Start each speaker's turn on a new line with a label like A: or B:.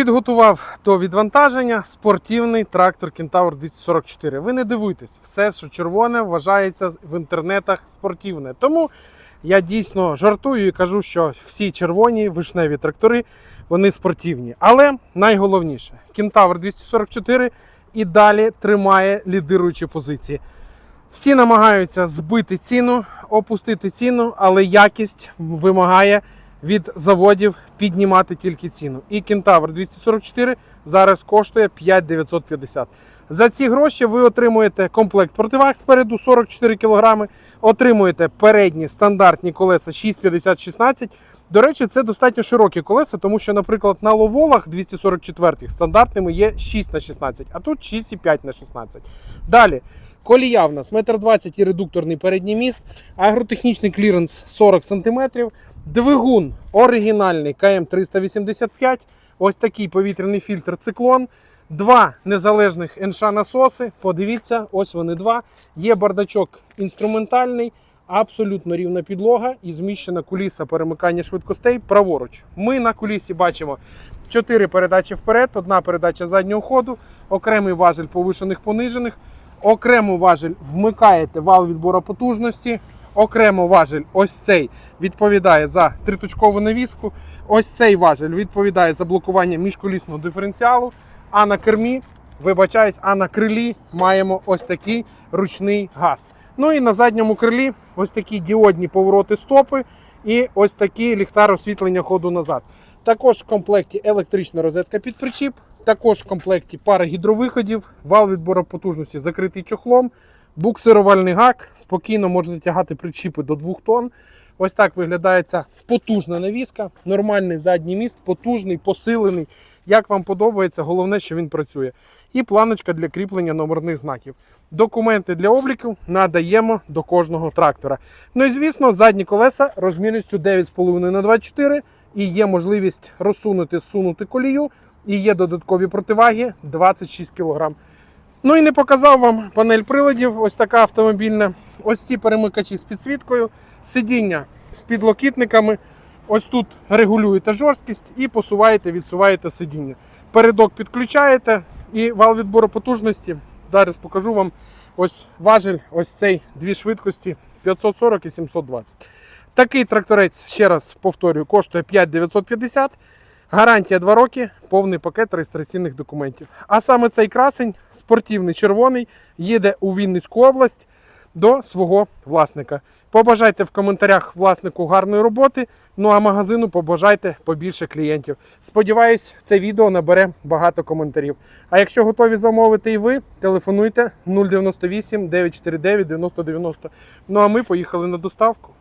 A: Підготував до відвантаження спортивний трактор Кентавр 244. Ви не дивуйтесь, все, що червоне, вважається в інтернетах спортивне. Тому я дійсно жартую і кажу, що всі червоні вишневі трактори вони спортивні. Але найголовніше, Кентавр 244 і далі тримає лідируючі позиції. Всі намагаються збити ціну, опустити ціну, але якість вимагає від заводів піднімати тільки ціну. І Кентавр 244 зараз коштує 5950. За ці гроші ви отримуєте комплект противаг спереду 44 кг, отримуєте передні стандартні колеса 650-16. До речі, це достатньо широкі колеса, тому що, наприклад, на ловолах 244 стандартними є 6 на 16, а тут 6,5 на 16. Далі. Колія в нас 1,20 м і редукторний передній міст, агротехнічний кліренс 40 см, двигун оригінальний КМ385, ось такий повітряний фільтр циклон, два незалежних НШ насоси. Подивіться, ось вони два. Є бардачок інструментальний, абсолютно рівна підлога і зміщена куліса перемикання швидкостей праворуч. Ми на кулісі бачимо 4 передачі вперед, одна передача заднього ходу, окремий важель повишених понижених. Окремо важель вмикаєте вал відбору потужності. Окремо важель, ось цей відповідає за триточкову навіску. Ось цей важель відповідає за блокування міжколісного диференціалу. А на кермі, вибачаюсь, а на крилі маємо ось такий ручний газ. Ну і на задньому крилі ось такі діодні повороти стопи і ось такі ліхтар освітлення ходу назад. Також в комплекті електрична розетка під причіп. Також в комплекті пара гідровиходів, вал відбору потужності закритий чохлом, буксирувальний гак. Спокійно можете тягати причіпи до 2 тонн. Ось так виглядає ця потужна навіска, нормальний задній міст, потужний, посилений. Як вам подобається, головне, що він працює. І планочка для кріплення номерних знаків. Документи для обліку надаємо до кожного трактора. Ну і звісно, задні колеса розмірністю 9,5 на 24 і є можливість розсунути, зсунути колію. І є додаткові противаги 26 кг. Ну і не показав вам панель приладів. Ось така автомобільна. Ось ці перемикачі з підсвіткою, сидіння з підлокітниками. Ось тут регулюєте жорсткість і посуваєте, відсуваєте сидіння. Передок підключаєте і вал відбору потужності. Зараз покажу вам ось важель, ось цей дві швидкості 540 і 720. Такий тракторець, ще раз повторюю, коштує 5950. Гарантія 2 роки, повний пакет реєстраційних документів. А саме цей красень, спортивний червоний, їде у Вінницьку область до свого власника. Побажайте в коментарях власнику гарної роботи. Ну а магазину побажайте побільше клієнтів. Сподіваюсь, це відео набере багато коментарів. А якщо готові замовити і ви, телефонуйте 098 949 9090. Ну а ми поїхали на доставку.